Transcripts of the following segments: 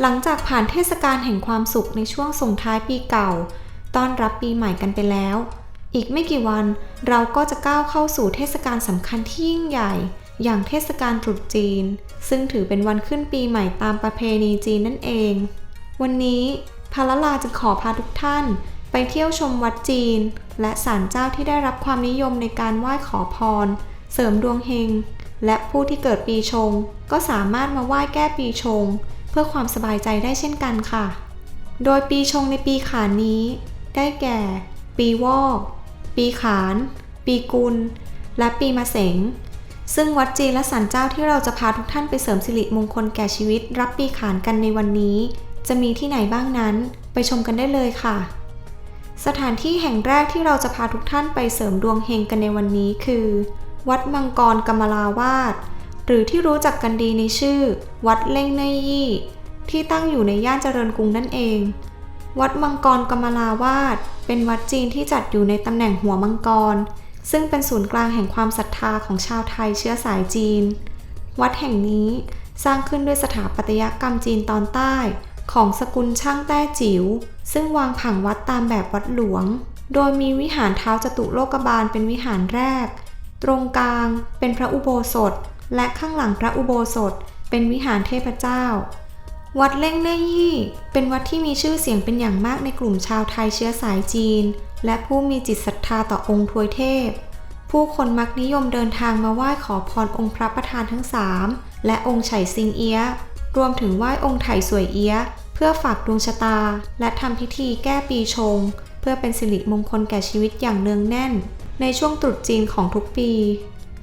หลังจากผ่านเทศกาลแห่งความสุขในช่วงส่งท้ายปีเก่า ต้อนรับปีใหม่กันไปแล้ว อีกไม่กี่วันเราก็จะก้าวเข้าสู่เทศกาลสำคัญที่ยิ่งใหญ่ อย่างเทศกาลตรุษจีน ซึ่งถือเป็นวันขึ้นปีใหม่ตามประเพณีจีนนั่นเอง วันนี้พาลลาจะขอพาทุกท่าน ไปเที่ยวชมวัดจีน และศาลเจ้าที่ได้รับความนิยมในการไหว้ขอพร เสริมดวงเฮงและผู้ที่เกิดปีชง ก็สามารถมาไหว้แก้ปีชง พื่อความสบายใจได้เช่นกันค่ะ โดยปีชงในปีขานนี้ ได้แก่ ปีวอก ปีขาน ปีกุล และปีมะเสงซึ่งวัดจีนและศาลเจ้าที่เราจะพาทุกท่านไปเสริมสิริมงคลแก่ชีวิต รับปีขานกันในวันนี้ จะมีที่ไหนบ้างนั้นไปชมกันได้เลยค่ะ สถานที่แห่งแรกที่เราจะพาทุกท่านไปเสริมดวงเฮงกันในวันนี้คือ วัดมังกรกำมลาวาส หรือที่รู้จักกันดีในชื่อ วัดเล่งเนยยี่ ที่ตั้งอยู่ในย่านเจริญกรุงนั่นเอง วัดมังกรกำมลาวาสเป็นวัดจีนที่จัดอยู่ในตำแหน่งหัวมังกร ซึ่งเป็นศูนย์กลางแห่งความศรัทธาของชาวไทยเชื้อสายจีน วัดแห่งนี้สร้างขึ้นด้วยสถาปัตยกรรมจีนตอนใต้ ของสกุลช่างแต้จิ๋วซึ่งวางผังวัดตามแบบวัดหลวง โดยมีวิหารเท้าจตุโลกบาลเป็นวิหารแรก ตรงกลางเป็นพระอุโบสถ และข้างหลังพระอุโบสถ เป็นวิหารเทพเจ้า วัดเล่งเน่ยี่ เป็นวัดที่มีชื่อเสียงเป็นอย่างมากในกลุ่มชาวไทยเชื้อสายจีน และผู้มีจิตศรัทธาต่อองค์ทวยเทพ ผู้คนมักนิยมเดินทางมาไหว้ขอพรองค์พระประธานทั้งสามและองค์ไฉซิงเอียรวมถึงไหว้องค์ไถ่สวยเอียเพื่อฝากดวงชะตา และทำพิธีแก้ปีชง เพื่อเป็นสิริมงคลแก่ชีวิตอย่างเนืองแน่น ในช่วงตรุษจีนของทุกปี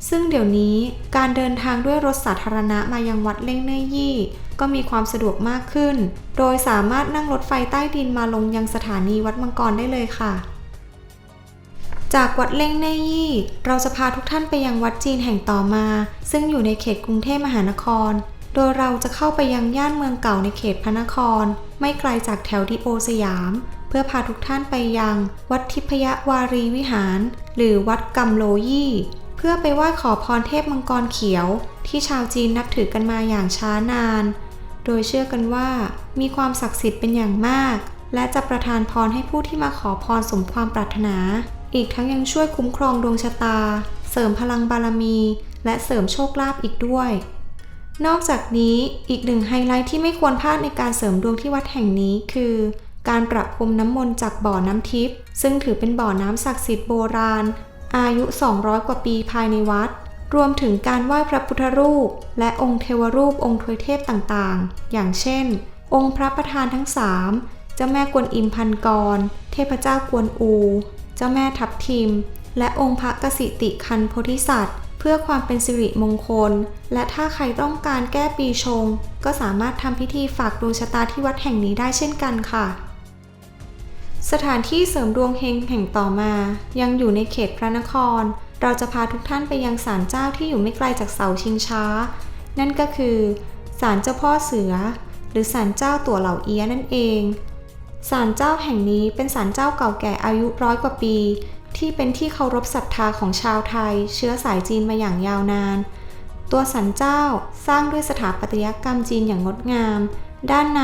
ซึ่งเดี๋ยวนี้การเดินทางด้วยรถสาธารณะมายังวัดเล่งเน่ยยี่ ก็มีความสะดวกมากขึ้น โดยสามารถนั่งรถไฟใต้ดินมาลงยังสถานีวัดมังกรได้เลยค่ะ จากวัดเล่งเน่ยยี่ เราจะพาทุกท่านไปยังวัดจีนแห่งต่อมา ซึ่งอยู่ในเขตกรุงเทพมหานคร โดยเราจะเข้าไปยังย่านเมืองเก่าในเขตพระนคร ไม่ไกลจากแถวดิโอสยาม เพื่อพาทุกท่านไปยัง วัดทิพยวารีวิหาร หรือวัดกำโลยี่ พื่อไปไหว้ขอพรเทพมังกรเขียว ที่ชาวจีนนับถือกันมาอย่างช้านาน โดยเชื่อกันว่า มีความศักดิ์สิทธิ์เป็นอย่างมาก และจะประทานพรให้ผู้ที่มาขอพรสมความปรารถนา อีกทั้งยังช่วยคุ้มครองดวงชะตา เสริมพลังบารมี และเสริมโชคลาภอีกด้วย นอกจากนี้อีกหนึ่งไฮไลท์ที่ไม่ควรพลาดในการเสริมดวงที่วัดแห่งนี้คือการประพรมน้ำมนต์จากบ่อน้ำทิพย์ซึ่งถือเป็นบ่อน้ำศักดิ์สิทธิ์โบราณ อายุ 200 กว่าปีภายในวัด รวมถึงการไหว้พระพุทธรูป และองค์เทวรูปองค์ทวยเทพต่างๆ อย่างเช่น องค์พระประธานทั้งสามเจ้าแม่กวนอิมพันกร เทพเจ้ากวนอู เจ้าแม่ทับทิม และองค์พระกสิติคันโพธิสัตว์ เพื่อความเป็นสิริมงคล และถ้าใครต้องการแก้ปีชง ก็สามารถทำพิธีฝากดวงชะตาที่วัดแห่งนี้ได้เช่นกันค่ะ สถานที่เสริมดวงเฮงแห่งต่อมา ยังอยู่ในเขตพระนคร เราจะพาทุกท่านไปยังศาลเจ้าที่อยู่ไม่ไกลจากเสาชิงช้า นั่นก็คือศาลเจ้าพ่อเสือ หรือศาลเจ้าตัวเหล่าเอี้ยนั่นเองศาลเจ้าแห่งนี้เป็นศาลเจ้าเก่าแก่อายุร้อยกว่าปี ที่เป็นที่เคารพศรัทธาของชาวไทย เชื้อสายจีนมาอย่างยาวนาน ตัวศาลเจ้าสร้างด้วยสถาปัตยกรรมจีนอย่างงดงาม ด้านใน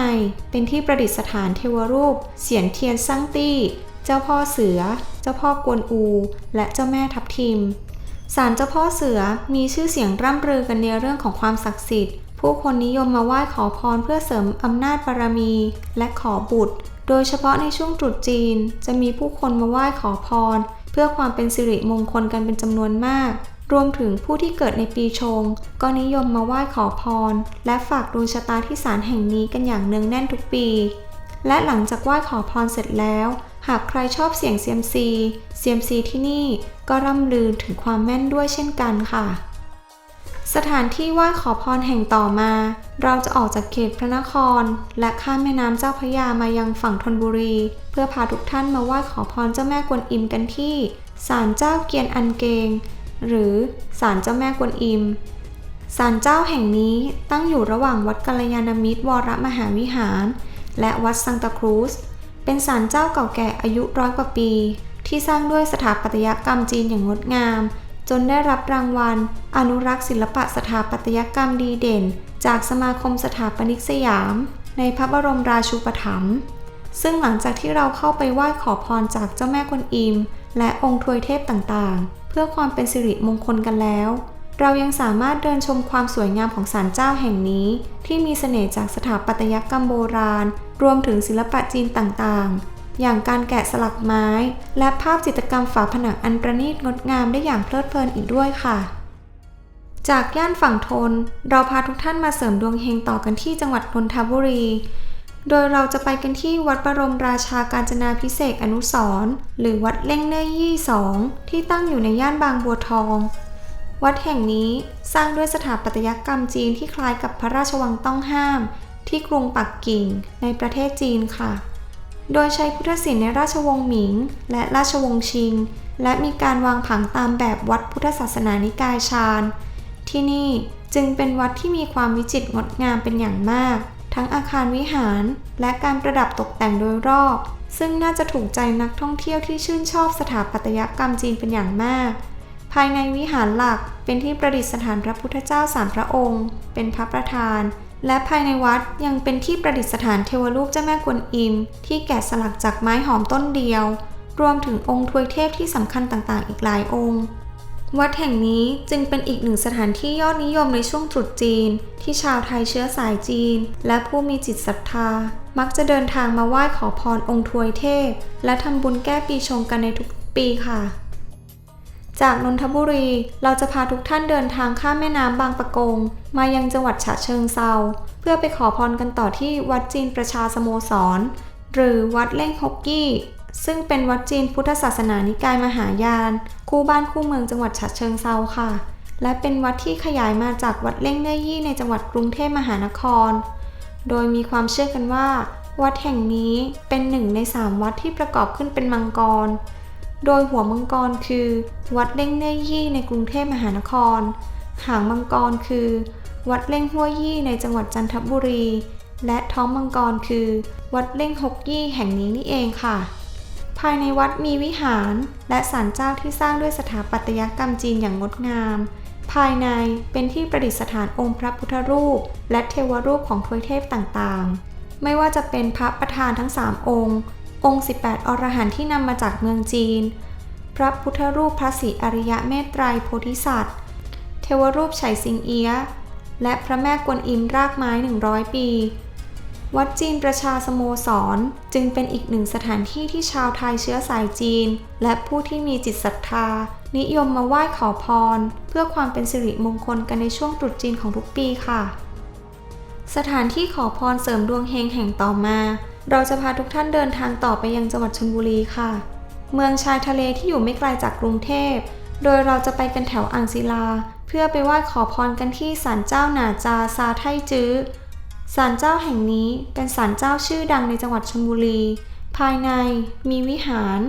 เป็นที่ประดิษฐานเทวรูป เสียนเทียนซั่งตี้ เจ้าพ่อเสือ เจ้าพ่อกวนอู และเจ้าแม่ทับทิมศาลเจ้าพ่อเสือมีชื่อเสียงร่ำลือกันในเรื่องของความศักดิ์สิทธิ์ ผู้คนนิยมมาไหว้ขอพรเพื่อเสริมอำนาจบารมี และขอบุตร โดยเฉพาะในช่วงตรุษจีน จะมีผู้คนมาไหว้ขอพร เพื่อความเป็นสิริมงคลกันเป็นจำนวนมาก รวมถึงผู้ที่เกิดในปีชง ก็นิยมมาไหว้ขอพร และฝากดวงชะตาที่ศาลแห่งนี้กันอย่างเนืองแน่นทุกปี และหลังจากไหว้ขอพรเสร็จแล้ว หากใครชอบเสี่ยงเซียมซีเซียมซีที่นี่ก็ร่ำลือถึงความแม่นด้วยเช่นกันค่ะ สถานที่ไหว้ขอพรแห่งต่อมา เราจะออกจากเขตพระนคร และข้ามแม่น้ำเจ้าพระยามายังฝั่งธนบุรี เพื่อพาทุกท่านมาไหว้ขอพรเจ้าแม่กวนอิมกันที่ศาลเจ้าเกียนอันเกง หรือศาลเจ้าแม่กวนอิมศาลเจ้าแห่งนี้ตั้งอยู่ระหว่างวัดกัลยาณมิตรวรมหาวิหาร และวัดซังตาครูส เป็นศาลเจ้าเก่าแก่อายุร้อยกว่าปี ที่สร้างด้วยสถาปัตยกรรมจีนอย่างงดงาม จนได้รับรางวัล อนุรักษ์ศิลปะสถาปัตยกรรมดีเด่น จากสมาคมสถาปนิกสยาม ในพระบรมราชูปถัมภ์ซึ่งหลังจากที่เราเข้าไปไหว้ขอพรจากเจ้าแม่กวนอิม และองค์ทวยเทพต่างๆ เพื่อความเป็นสิริมงคลกันแล้ว เรายังสามารถเดินชมความสวยงามของศาลเจ้าแห่งนี้ ที่มีเสน่ห์จากสถาปัตยกรรมโบราณ รวมถึงศิลปะจีนต่างๆ อย่างการแกะสลักไม้ และภาพจิตรกรรมฝาผนังอันประณีตงดงามได้อย่างเพลิดเพลินอีกด้วยค่ะจากย่านฝั่งทน เราพาทุกท่านมาเสริมดวงเฮงต่อกันที่จังหวัดนนทบุรี โดยเราจะไปกันที่วัดบรมราชาการจนาพิเศษอนุสร์หรือวัดเล่งเน่ยยี่สองที่ตั้งอยู่ในย่านบางบัวทอง วัดแห่งนี้สร้างด้วยสถาปัตยกรรมจีนที่คล้ายกับพระราชวังต้องห้าม ที่กรุงปักกิ่งในประเทศจีนค่ะ โดยใช้พุทธศิลป์ในราชวงศ์หมิง และราชวงศ์ชิง และมีการวางผังตามแบบวัดพุทธศาสนานิกายชาญที่นี่จึงเป็นวัดที่มีความวิจิตรงดงามเป็นอย่างมาก ทั้งอาคารวิหาร และการประดับตกแต่งโดยรอบ ซึ่งน่าจะถูกใจนักท่องเที่ยวที่ชื่นชอบสถาปัตยกรรมจีนเป็นอย่างมาก ภายในวิหารหลักเป็นที่ประดิษฐานพระพุทธเจ้าสามพระองค์ เป็นพระประธาน และภายในวัดยังเป็นที่ประดิษฐานเทวรูปเจ้าแม่กวนอิม ที่แกะสลักจากไม้หอมต้นเดียว รวมถึงองค์ทวยเทพที่สำคัญต่างๆ อีกหลายองค์ วัดแห่งนี้จึงเป็นอีกหนึ่งสถานที่ยอดนิยมในช่วงตรุษจีน ที่ชาวไทยเชื้อสายจีน และผู้มีจิตศรัทธา มักจะเดินทางมาไหว้ขอพรองค์ทวยเทพ และทำบุญแก้ปีชงกันในทุกปีค่ะ จากนนทบุรีเราจะพาทุกท่านเดินทางข้ามแม่น้ำบางปะกง มายังจังหวัดฉะเชิงเซาเพื่อไปขอพรกันต่อที่วัดจีนประชาสโมสร หรือวัดเล่งฮกกี้ ซึ่งเป็นวัดจีนพุทธศาสนานิกายมหายาน คู่บ้านคู่เมืองจังหวัดฉะเชิงเซาค่ะ และเป็นวัดที่ขยายมาจากวัดเล่งเน่ยยี่ในจังหวัดกรุงเทพมหานคร โดยมีความเชื่อกันว่า วัดแห่งนี้เป็นหนึ่งในสามวัดที่ประกอบขึ้นเป็นมังกร โดยหัวมังกรคือ วัดเล่งเน่ยยี่ในกรุงเทพมหานคร หางมังกรคือ วัดเล่งห้วยี่ในจังหวัดจันทบุรี และท้องมังกรคือ วัดเล่งฮกยี่แห่งนี้นี่เองค่ะ ภายในวัดมีวิหารและศาลเจ้าที่สร้างด้วยสถาปัตยกรรมจีนอย่างงดงาม ภายในเป็นที่ประดิษฐานองค์พระพุทธรูป และเทวรูปของทวยเทพต่างๆ ไม่ว่าจะเป็นพระประธานทั้ง 3 องค์ องค์ 18 อรหันต์ที่นำมาจากเมืองจีน พระพุทธรูปพระศรีอริยะเมตไตรโพธิสัตว์ เทวรูปไฉสิงเอียะและพระแม่กวนอิมรากไม้ 100 ปี วัดจีนประชาสโมสร จึงเป็นอีกหนึ่งสถานที่ที่ชาวไทยเชื้อสายจีน และผู้ที่มีจิตศรัทธา นิยมมาไหว้ขอพร เพื่อความเป็นสิริมงคลกันในช่วงตรุษจีนของทุกปีค่ะ สถานที่ขอพรเสริมดวงเฮงแห่งต่อมา เราจะพาทุกท่านเดินทางต่อไปยังจังหวัดชลบุรีค่ะ เมืองชายทะเลที่อยู่ไม่ไกลจากกรุงเทพ โดยเราจะไปกันแถวอ่างศิลา เพื่อไปไหว้ขอพรกันที่ศาลเจ้าหนาจาซาไทจื้อ ศาลเจ้าแห่งนี้เป็นศาลเจ้าชื่อดังในจังหวัดชลบุรี ภายในมีวิหาร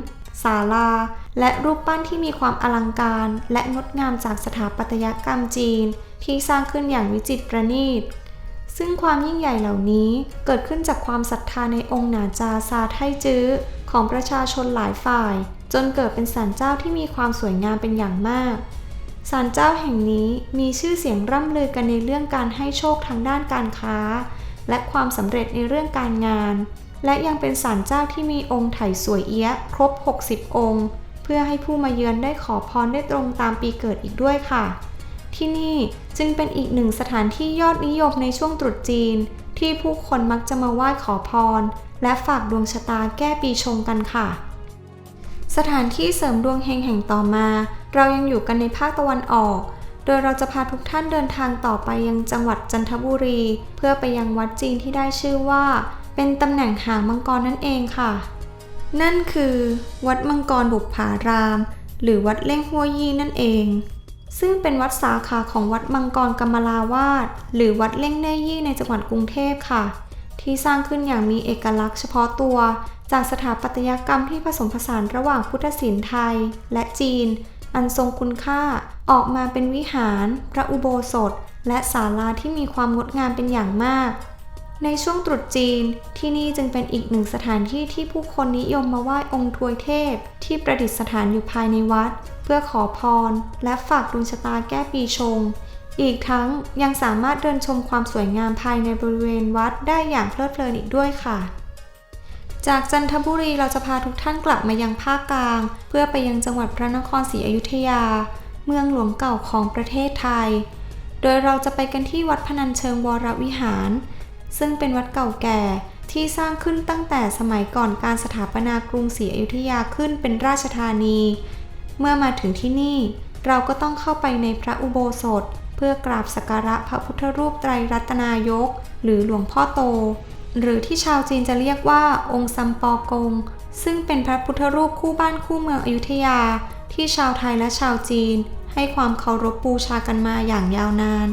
ศาลา และรูปปั้นที่มีความอลังการ และงดงามจากสถาปัตยกรรมจีน ที่สร้างขึ้นอย่างวิจิตรประณีต ซึ่งความยิ่งใหญ่เหล่านี้เกิดขึ้นจากความศรัทธาในองค์หนาจาซาไทจื้อของประชาชนหลายฝ่าย จนเกิดเป็นศาลเจ้าที่มีความสวยงามเป็นอย่างมาก ศาลเจ้าแห่งนี้มีชื่อเสียงร่ำลือกันในเรื่องการให้โชคทางด้านการค้า และความสำเร็จในเรื่องการงาน และยังเป็นศาลเจ้าที่มีองค์ไถ่สวยเอี้ย ครบ 60 องค์ เพื่อให้ผู้มาเยือนได้ขอพรได้ตรงตามปีเกิดอีกด้วยค่ะ ที่นี่จึงเป็นอีกหนึ่งสถานที่ยอดนิยมในช่วงตรุษจีน ที่ผู้คนมักจะมาไหว้ขอพร และฝากดวงชะตาแก้ปีชงกันค่ะ สถานที่เสริมดวงเฮงแห่งต่อมา เรายังอยู่กันในภาคตะวันออก โดยเราจะพาทุกท่านเดินทางต่อไปยังจังหวัดจันทบุรี เพื่อไปยังวัดจีนที่ได้ชื่อว่า เป็นตำแหน่งหางมังกรนั่นเองค่ะ นั่นคือ วัดมังกรบุปผาราม หรือวัดเล่งหัวยี่นั่นเอง ซึ่งเป็นวัดสาขาของวัดมังกรกำมลาวาสหรือวัดเล่งเน่ยี่ในจังหวัดกรุงเทพค่ะ ที่สร้างขึ้นอย่างมีเอกลักษณ์เฉพาะตัวจากสถาปัตยกรรมที่ผสมผสานระหว่างพุทธศิลป์ไทยและจีน อันทรงคุณค่า ออกมาเป็นวิหาร พระอุโบสถ และศาลาที่มีความงดงามเป็นอย่างมาก ในช่วงตรุษจีนที่นี่จึงเป็นอีกหนึ่งสถานที่ที่ผู้คนนิยมมาไหว้องค์ทวยเทพ ที่ประดิษฐานอยู่ภายในวัด เพื่อขอพร และฝากดวงชะตาแก้ปีชงอีกทั้งยังสามารถเดินชมความสวยงามภายในบริเวณวัดได้อย่างเพลิดเพลินอีกด้วยค่ะ จากจันทบุรีเราจะพาทุกท่านกลับมายังภาคกลาง เพื่อไปยังจังหวัดพระนครศรีอยุธยา เมืองหลวงเก่าของประเทศไทย โดยเราจะไปกันที่วัดพนัญเชิงวรวิหาร ซึ่งเป็นวัดเก่าแก่ที่สร้างขึ้นตั้งแต่สมัยก่อนการสถาปนากรุงศรีอยุธยาขึ้นเป็นราชธานี เมื่อมาถึงที่นี่ เราก็ต้องเข้าไปในพระอุโบสถ เพื่อกราบสักการะพระพุทธรูปไตรรัตนายก หรือหลวงพ่อโต หรือที่ชาวจีนจะเรียกว่าองค์ซัมปอกง ซึ่งเป็นพระพุทธรูปคู่บ้านคู่เมืองอยุธยา ที่ชาวไทยและชาวจีน ให้ความเคารพบูชากันมาอย่างยาวนาน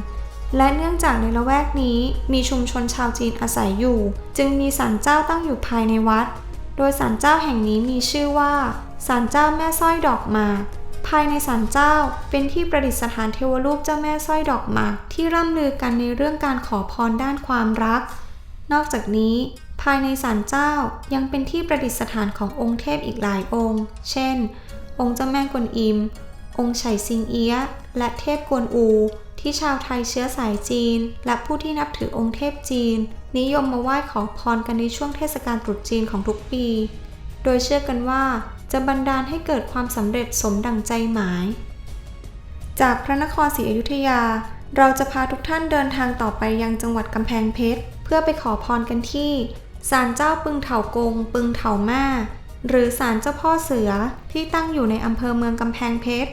และเนื่องจากในละแวกนี้มีชุมชนชาวจีนอาศัยอยู่ จึงมีศาลเจ้าตั้งอยู่ภายในวัด โดยศาลเจ้าแห่งนี้มีชื่อว่าศาลเจ้าแม่สร้อยดอกหมากภายในศาลเจ้าเป็นที่ประดิษฐานเทวรูปเจ้าแม่สร้อยดอกหมากที่ร่ำลือกันในเรื่องการขอพรด้านความรัก นอกจากนี้ ภายในศาลเจ้ายังเป็นที่ประดิษฐานขององค์เทพอีกหลายองค์ เช่น องค์เจ้าแม่กวนอิม องค์ไฉซิงเอียและเทพกวนอู ที่ชาวไทยเชื้อสายจีน และผู้ที่นับถือองค์เทพจีน นิยมมาไหว้ขอพรกันในช่วงเทศกาลตรุษจีนของทุกปี โดยเชื่อกันว่าจะบันดาลให้เกิดความสำเร็จสมดังใจหมาย จากพระนครศรีอยุธยา เราจะพาทุกท่านเดินทางต่อไปยังจังหวัดกำแพงเพชร เพื่อไปขอพรกันที่ศาลเจ้าปึงเถากง ปึงเถาแม่หรือศาลเจ้าพ่อเสือที่ตั้งอยู่ในอำเภอเมืองกำแพงเพชร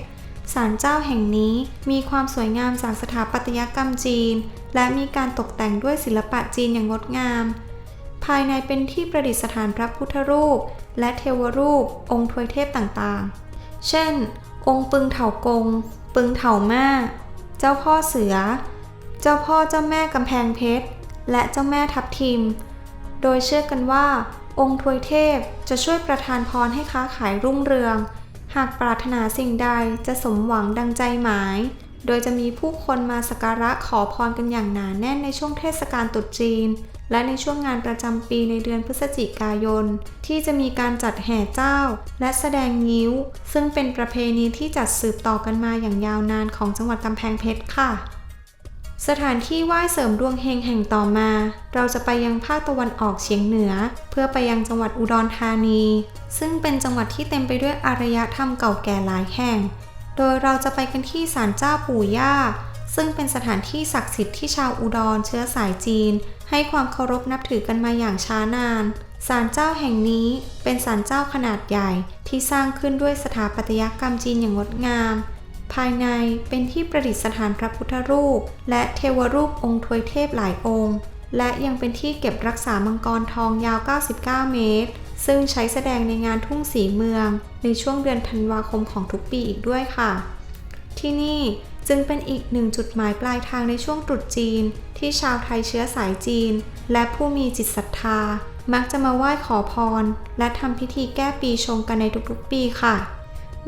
ศาลเจ้าแห่งนี้มีความสวยงามจากสถาปัตยกรรมจีน และมีการตกแต่งด้วยศิลปะจีนอย่างงดงาม ภายในเป็นที่ประดิษฐานพระพุทธรูป และเทวรูป องค์ทวยเทพต่างๆ เช่น องค์ปึงเถากง ปึงเถาแม่เจ้าพ่อเสือ เจ้าพ่อเจ้าแม่กำแพงเพชร และเจ้าแม่ทับทิม โดยเชื่อกันว่า องค์ทวยเทพจะช่วยประทานพรให้ค้าขายรุ่งเรือง หากปรารถนาสิ่งใดจะสมหวังดังใจหมาย โดยจะมีผู้คนมาสักการะขอพรกันอย่างหนาแน่นในช่วงเทศกาลตรุษจีน และในช่วงงานประจำปีในเดือนพฤศจิกายน ที่จะมีการจัดแห่เจ้า และแสดงงิ้ว ซึ่งเป็นประเพณีที่จัดสืบต่อกันมาอย่างยาวนานของจังหวัดกำแพงเพชรค่ะ สถานที่ไหว้เสริมดวงเฮงแห่งต่อมา เราจะไปยังภาคตะวันออกเฉียงเหนือ เพื่อไปยังจังหวัดอุดรธานี ซึ่งเป็นจังหวัดที่เต็มไปด้วยอารยธรรมเก่าแก่หลายแห่ง โดยเราจะไปกันที่ศาลเจ้าปู่ย่า ซึ่งเป็นสถานที่ศักดิ์สิทธิ์ที่ชาวอุดรเชื้อสายจีน ให้ความเคารพนับถือกันมาอย่างช้านานศาลเจ้าแห่งนี้เป็นศาลเจ้าขนาดใหญ่ที่สร้างขึ้นด้วยสถาปัตยกรรมจีนอย่างงดงาม ภายในเป็นที่ประดิษฐานพระพุทธรูป และเทวรูปองค์ทวยเทพหลายองค์ และยังเป็นที่เก็บรักษามังกรทองยาว 99 เมตร ซึ่งใช้แสดงในงานทุ่งสีเมือง ในช่วงเดือนธันวาคมของทุกปีอีกด้วยค่ะ ที่นี่จึงเป็นอีกหนึ่งจุดหมายปลายทางในช่วงตรุษจีน ที่ชาวไทยเชื้อสายจีน และผู้มีจิตศรัทธา มักจะมาไหว้ขอพร และทำพิธีแก้ปีชงกันในทุกๆปีค่ะ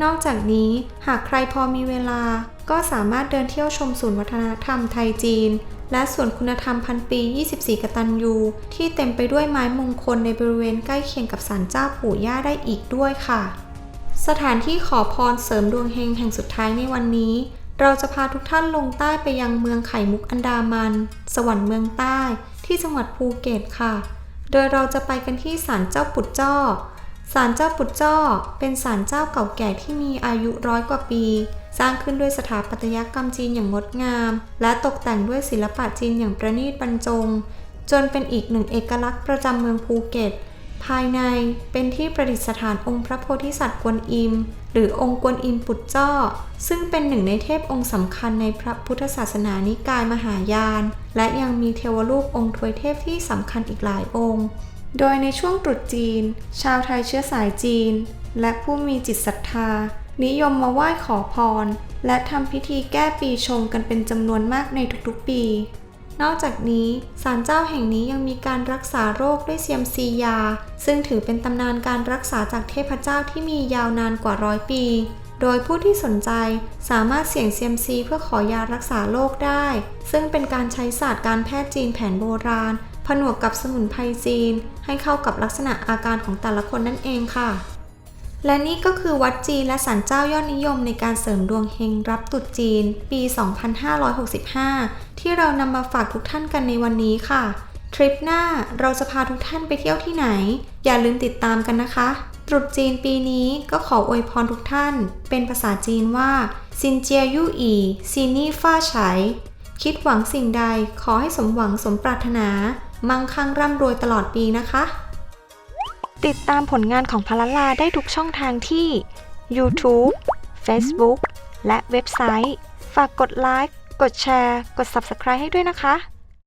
นอกจากนี้หากใครพอมีเวลา ก็สามารถเดินเที่ยวชมศูนย์วัฒนธรรมไทยจีน และสวนคุณธรรมพันปี 24 กตัญญูที่เต็มไปด้วยไม้มงคลในบริเวณใกล้เคียงกับศาลเจ้าปู่ย่าได้อีกด้วยค่ะ สถานที่ขอพรเสริมดวงเฮงแห่งสุดท้ายในวันนี้ เราจะพาทุกท่านลงใต้ไปยังเมืองไข่มุกอันดามัน สวรรค์เมืองใต้ ที่จังหวัดภูเก็ตค่ะ โดยเราจะไปกันที่ศาลเจ้าปุดจ้อ ศาลเจ้าปุดจ้อ เป็นศาลเจ้าเก่าแก่ที่มีอายุร้อยกว่าปี สร้างขึ้นด้วยสถาปัตยกรรมจีนอย่างงดงาม และตกแต่งด้วยศิลปะจีนอย่างประณีตบรรจง จนเป็นอีกหนึ่งเอกลักษณ์ประจำเมืองภูเก็ต ภายในเป็นที่ประดิษฐานองค์พระโพธิสัตว์กวนอิม หรือองค์กวนอิมปุจจ้อ ซึ่งเป็นหนึ่งในเทพองค์สำคัญในพระพุทธศาสนานิกายมหายาน และยังมีเทวรูปองค์ทวยเทพที่สำคัญอีกหลายองค์ โดยในช่วงตรุษจีน ชาวไทยเชื้อสายจีน และผู้มีจิตศรัทธา นิยมมาไหว้ขอพร และทำพิธีแก้ปีชงกันเป็นจำนวนมากในทุกๆปี นอกจากนี้ศาลเจ้าแห่งนี้ยังมีการรักษาโรคด้วยเซียมซียา ซึ่งถือเป็นตำนานการรักษาจากเทพเจ้าที่มียาวนานกว่าร้อยปี โดยผู้ที่สนใจสามารถเสี่ยงเซียมซีเพื่อขอยารักษาโรคได้ ซึ่งเป็นการใช้ศาสตร์การแพทย์จีนแผนโบราณ ผนวกกับสมุนไพรจีน ให้เข้ากับลักษณะอาการของแต่ละคนนั่นเองค่ะ และนี่ก็คือวัดจีนและศาลเจ้ายอดนิยมในการเสริมดวงเฮงรับตรุษจีน ปี 2565 ที่เรานำมาฝากทุกท่านกันในวันนี้ค่ะ ทริปหน้าเราจะพาทุกท่านไปเที่ยวที่ไหน อย่าลืมติดตามกันนะคะตรุษจีนปีนี้ก็ขออวยพรทุกท่าน เป็นภาษาจีนว่าซินเจียยู่อีซีนี่ฟ้าไฉคิดหวังสิ่งใดขอให้สมหวังสมปรารถนา มั่งคั่งร่ำรวยตลอดปีนะคะ ติดตามผลงานของพลลาได้ทุกช่องทางที่ YouTube Facebook และเว็บไซต์ ฝากกดไลค์ กดแชร์ กด Subscribe ให้ด้วยนะคะ